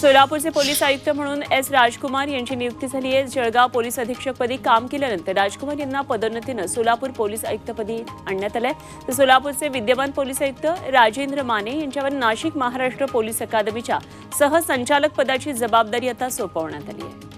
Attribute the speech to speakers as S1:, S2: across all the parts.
S1: सोलापूरचे पोलीस आयुक्त म्हणून एस राजकुमार यांची नियुक्ती झाली आहे. जळगाव पोलीस अधीक्षकपदी काम केल्यानंतर राजकुमार यांना पदोन्नतीनं सोलापूर पोलीस आयुक्तपदी आणण्यात आलंय. तर सोलापूरचे विद्यमान पोलीस आयुक्त राजेंद्र माने यांच्यावर नाशिक महाराष्ट्र पोलीस अकादमीच्या सहसंचालक पदाची जबाबदारी आता सोपवण्यात आली आहे.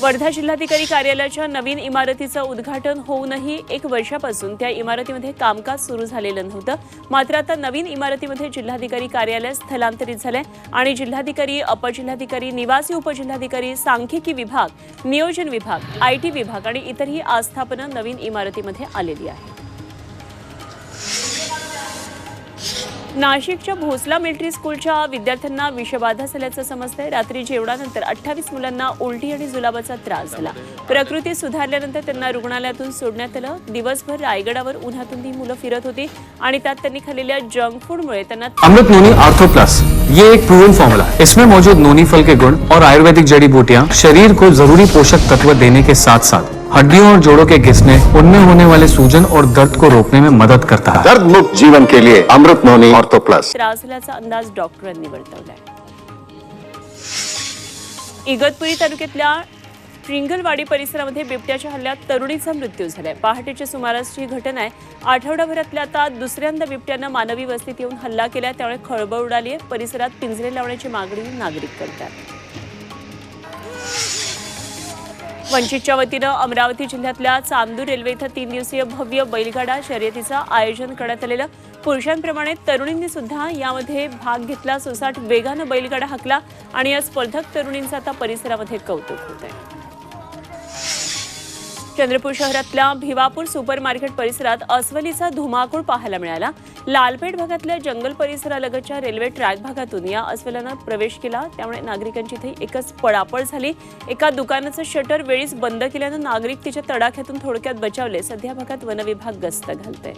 S1: वर्धा जिल्हाधिकारी कार्यालयाच्या नवीन इमारतीचं उद्घाटन होऊनही एक वर्षापासून त्या इमारतीमध्ये कामकाज सुरू झालेलं नव्हतं. मात्र आता नवीन इमारतीमध्ये जिल्हाधिकारी कार्यालय स्थलांतरित झालंय आणि जिल्हाधिकारी अपजिल्हाधिकारी निवासी उपजिल्हाधिकारी सांख्यिकी विभाग नियोजन विभाग आयटी विभाग आणि इतरही आस्थापनं नवीन इमारतीमध्ये आलेली आहे नाशिकच्या भोसला मिलिटरी स्कूलच्या विद्यार्थ्यांना विषबाधा झाल्याचं समजतंय. रात्री जेवणानंतर अठ्ठावीस मुलांना उलटी आणि जुलाबाचा त्रास झाला. प्रकृती सुधारल्यानंतर त्यांना रुग्णालयातून सोडण्यात आलं. दिवसभर रायगडावर उन्हातून ही मुलं फिरत होती आणि त्यात त्यांनी खाल्लेल्या जंक फूडमुळे त्यांना
S2: अमृत नोनी आर्थो प्लस ये एक प्रूवन फॉर्मूला इसमें मौजूद नोनी फल के गुण और आयुर्वेदिक जड़ी बूटियाँ शरीर को जरूरी पोषक तत्व देने के साथ साथ हड्डियों और जोड़ों के घिसने उनमें होने वाले सूजन और दर्द को रोकने में मदद करता है।
S3: दर्द मुक्त जीवन के लिए अमृत नोनी ऑर्थो प्लस।
S1: त्रास झाल्याचा अंदाज डॉक्टरांनी वर्तवलाय। इगतपुरी तालुक्यातल्या ट्रिंगलवाडी परिसरामध्ये बिबट्याच्या हल्ल्यात तरुणीचा मृत्यू झालाय. पहाटेच्या सुमारासची ही घटना आहे. आठवडाभरातल्या आता दुसऱ्यांदा बिबट्यानं मानवी वस्तीत येऊन हल्ला केला त्यामुळे खळबळ उडाली आहे परिसरात पिंजरे लावण्याची मागणी नागरिक करतात. वंचितच्या वतीनं अमरावती जिल्ह्यातल्या चांदूर रेल्वे इथं तीन दिवसीय भव्य बैलगाडा शर्यतीचं आयोजन करण्यात आलेलं. पुरुषांप्रमाणे तरुणींनी सुद्धा यामध्ये भाग घेतला. सोसाट वेगानं बैलगाडा हाकला आणि या स्पर्धक तरुणींचं आता परिसरामध्ये कौतुक होत आहे चंद्रपूर शहरातल्या भिवापूर सुपर मार्केट परिसरात अस्वलीचा धुमाकूळ पाहायला मिळाला. लालपेठ भागातल्या जंगल परिसरालगतच्या रेल्वे ट्रॅक भागातून या अस्वलानं प्रवेश केला. त्यामुळे नागरिकांची इथे एकच पळापळ झाली. एका दुकानाचं शटर वेळीच बंद केल्यानं नागरिक तिच्या तडाख्यातून थोडक्यात बचावले. सध्या भागात वनविभाग गस्त घालतंय.